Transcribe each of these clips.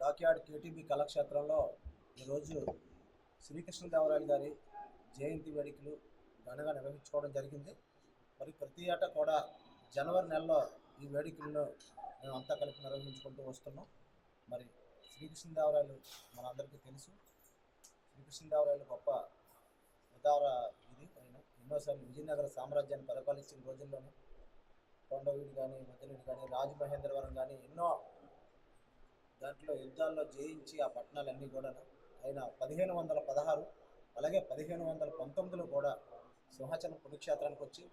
Dockyard KTB కళాక్షేత్రంలో ఈరోజు శ్రీకృష్ణదేవరాయలు గారి జయంతి వేడుకలు ఘనంగా నిర్వహించుకోవడం జరిగింది. మరి ప్రతి ఏటా కూడా జనవరి నెలలో ఈ వేడుకలను మేము అంతా కలిపి నిర్వహించుకుంటూ వస్తున్నాం. మరి శ్రీకృష్ణదేవరాయలు మనందరికీ తెలుసు. శ్రీకృష్ణదేవరాయలు గొప్ప ఉదార ఇది ఆయన ఎన్నోసార్లు విజయనగర సామ్రాజ్యాన్ని పరిపాలించిన రోజుల్లోనూ కొండవీడు కానీ మధ్యనుడు కానీ రాజమహేంద్రవరం కానీ ఎన్నో దాంట్లో యుద్ధాల్లో జయించి ఆ పట్టణాలన్నీ కూడా ఆయన పదిహేను వందల పదహారు అలాగే పదిహేను వందల పంతొమ్మిదిలో కూడా సింహాచలం పుణ్యక్షేత్రానికి వచ్చి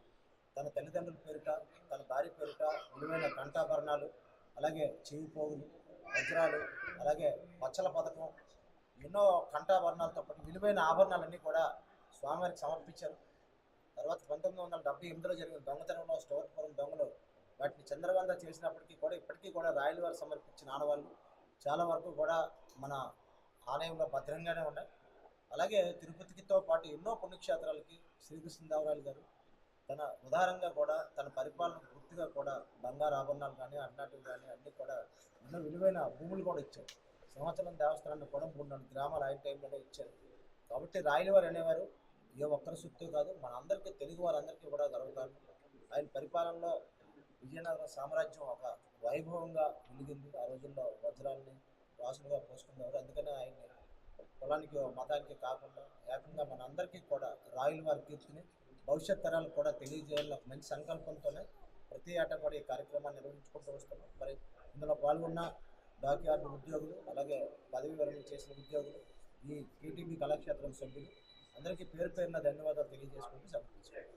తన తల్లిదండ్రుల పేరిట తన భార్య పేరిట విలువైన కంఠాభరణాలు అలాగే చెవి పోగులు వజ్రాలు అలాగే పచ్చల పథకం ఎన్నో కంఠాభరణాలతో పాటు విలువైన ఆభరణాలన్నీ కూడా స్వామివారికి సమర్పించారు. తర్వాత పంతొమ్మిది వందల డెబ్బై ఎనిమిదిలో జరిగిన దొంగతనంలో స్టోర్పురం దొంగలు వాటిని చంద్రవంద చేసినప్పటికీ కూడా ఇప్పటికీ కూడా రాయల వారు సమర్పించిన ఆడవాళ్ళు చాలా వరకు కూడా మన ఆలయంలో భద్రంగానే ఉన్నాయి. అలాగే తిరుపతికితో పాటు ఎన్నో పుణ్యక్షేత్రాలకి శ్రీకృష్ణదేవరాయలు గారు తన ఉదారంగా కూడా తన పరిపాలన పూర్తిగా కూడా బంగారు ఆభరణాలు కానీ అట్లాంటివి కానీ అన్నీ కూడా ఎన్నో విలువైన భూములు కూడా ఇచ్చారు. సంవత్సరం దేవస్థానాన్ని కూడా మూడు నాలుగు గ్రామాలు ఆయన టైంలోనే ఇచ్చారు. కాబట్టి రాయలవారు అనేవారు ఏ ఒక్కరి సుత్తు కాదు మన అందరికీ తెలుగు వారందరికీ కూడా గర్వకారణం. ఆయన పరిపాలనలో విజయనగర సామ్రాజ్యం ఒక వైభవంగా వెలిగింది ఆ రోజుల్లో వజ్రాల్ని రాసులుగా పోసుకునేవారు. అందుకనే ఆయన్ని కులానికి మతానికి కాకుండా ఏకంగా మన అందరికీ కూడా రాయల వారి కీర్తిని భవిష్యత్ తరాలకు కూడా తెలియజేయాలని మంచి సంకల్పంతోనే ప్రతి ఏటా కూడా ఈ కార్యక్రమాన్ని నిర్వహించుకుంటూ వస్తున్నాం. మరి ఇందులో పాల్గొన్న డాక్యార్డ్ ఉద్యోగులు అలాగే పదవి విరమణ చేసిన ఉద్యోగులు ఈ టీటీబీ కళాక్షేత్రం సభ్యులు అందరికీ పేరు పేరున ధన్యవాదాలు తెలియజేసుకుంటూ సమర్పించారు